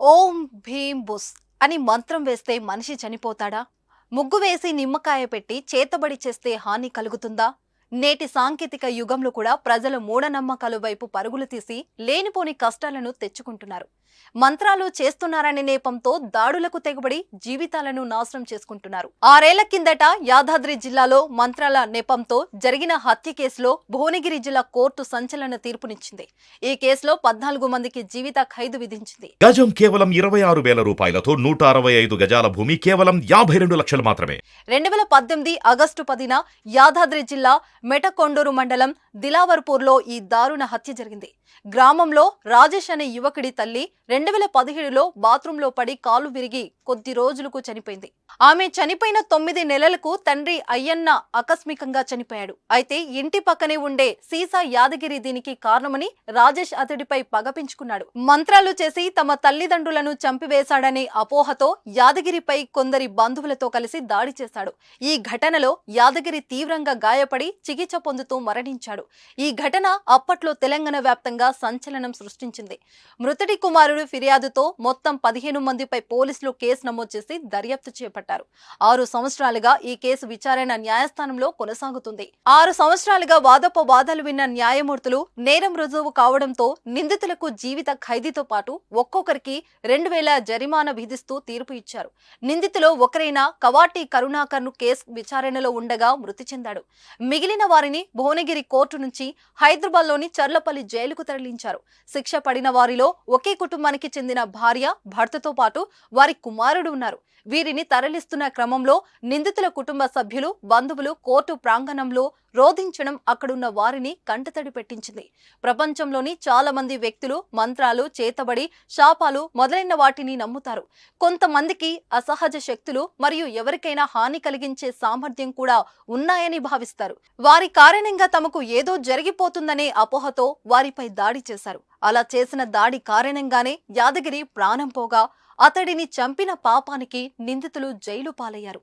ఓం భీం బుస్ అని మంత్రం వేస్తే మనిషి చనిపోతాడా? ముగ్గు వేసి నిమ్మకాయ పెట్టి చేతబడి చేస్తే హాని కలుగుతుందా? నేటి సాంకేతిక యుగంలో కూడా ప్రజలు మూఢనమ్మకాల వైపు పరుగులు తీసి లేనిపోని కష్టాలను తెచ్చుకుంటున్నారు. మంత్రాలు చేస్తున్నారనే నేపంతో దాడులకు తెగబడి జీవితాలను నాశనం చేసుకుంటున్నారు. ఆరేళ్ళ కిందట యాదాద్రి జిల్లాలో మంత్రాల నెపంతో జరిగిన హత్య కేసులో భువనగిరి జిల్లా కోర్టు సంచలన తీర్పునిచ్చింది. ఈ కేసులో పద్నాలుగు మందికి జీవిత ఖైదు విధించింది. గజం కేవలం ఇరవై ఆరు వేల రూపాయలతో నూట అరవై ఐదు గజాల భూమి కేవలం యాభై రెండు లక్షలు మాత్రమే. రెండు వేల పద్దెనిమిది ఆగస్టు పదిన యాదాద్రి జిల్లా మెటకొండూరు మండలం దిలావర్పూర్లో ఈ దారుణ హత్య జరిగింది. గ్రామంలో రాజేష్ అనే యువకుడి తల్లి రెండు వేల పదిహేడులో బాత్రూంలో పడి కాలు విరిగి కొద్ది రోజులకు చనిపోయింది. ఆమె చనిపోయిన తొమ్మిది నెలలకు తండ్రి అయ్యన్న ఆకస్మికంగా చనిపోయాడు. అయితే ఇంటి పక్కనే ఉండే సీసా యాదగిరి దీనికి కారణమని రాజేష్ అతడిపై పగపించుకున్నాడు మంత్రాలు చేసి తమ తల్లిదండ్రులను చంపివేశాడనే అపోహతో యాదగిరిపై కొందరి బంధువులతో కలిసి దాడి చేశాడు. ఈ ఘటనలో యాదగిరి తీవ్రంగా గాయపడి చికిత్స పొందుతూ మరణించాడు. ఈ ఘటన అప్పట్లో తెలంగాణ వ్యాప్తంగా సంచలనం సృష్టించింది. మృతుడి కుమారుడు ఫిర్యాదుతో మొత్తం పదిహేను మందిపై పోలీసులు కేసు నమోదు చేసి దర్యాప్తు చేపట్టారు. ఆరు సంవత్సరాలుగా ఈ కేసు విచారణ న్యాయస్థానంలో కొనసాగుతుంది. ఆరు సంవత్సరాలుగా వాదోపవాదాలు విన్న న్యాయమూర్తులు నేరం రుజువు కావడంతో నిందితులకు జీవిత ఖైదీతో పాటు ఒక్కొక్కరికి రెండు వేల జరిమానా విధిస్తూ తీర్పు ఇచ్చారు. నిందితులు ఒకరైన కవాటి కరుణాకర్ను కేసు విచారణలో ఉండగా మృతి చెందాడు. మిగిలిన వారిని భువనగిరి కోర్టు నుంచి హైదరాబాద్లోని చర్లపల్లి జైలుకు తరలించారు. శిక్ష పడిన వారిలో ఒకే కుటుంబానికి చెందిన భార్య భర్తతో పాటు వారి కుమారుడు ఉన్నారు. వీరిని తరలిస్తున్న క్రమంలో నిందితుల కుటుంబ సభ్యులు బంధువులు కోర్టు ప్రాంగణంలో రోధించడం అక్కడున్న వారిని కంటతడి పెట్టించింది. ప్రపంచంలోని చాలా మంది వ్యక్తులు మంత్రాలు చేతబడి శాపాలు మొదలైన వాటిని నమ్ముతారు. కొంతమందికి అసహజ శక్తులు మరియు ఎవరికైనా హాని కలిగించే సామర్థ్యం కూడా ఉన్నాయని భావిస్తారు. వారి కారణంగా తమకు ఏదో జరిగిపోతుందనే అపోహతో వారిపై దాడి చేశారు. అలా చేసిన దాడి కారణంగానే యాదగిరి ప్రాణం పోగా అతడిని చంపిన పాపానికి నిందితులు జైలు పాలయ్యారు.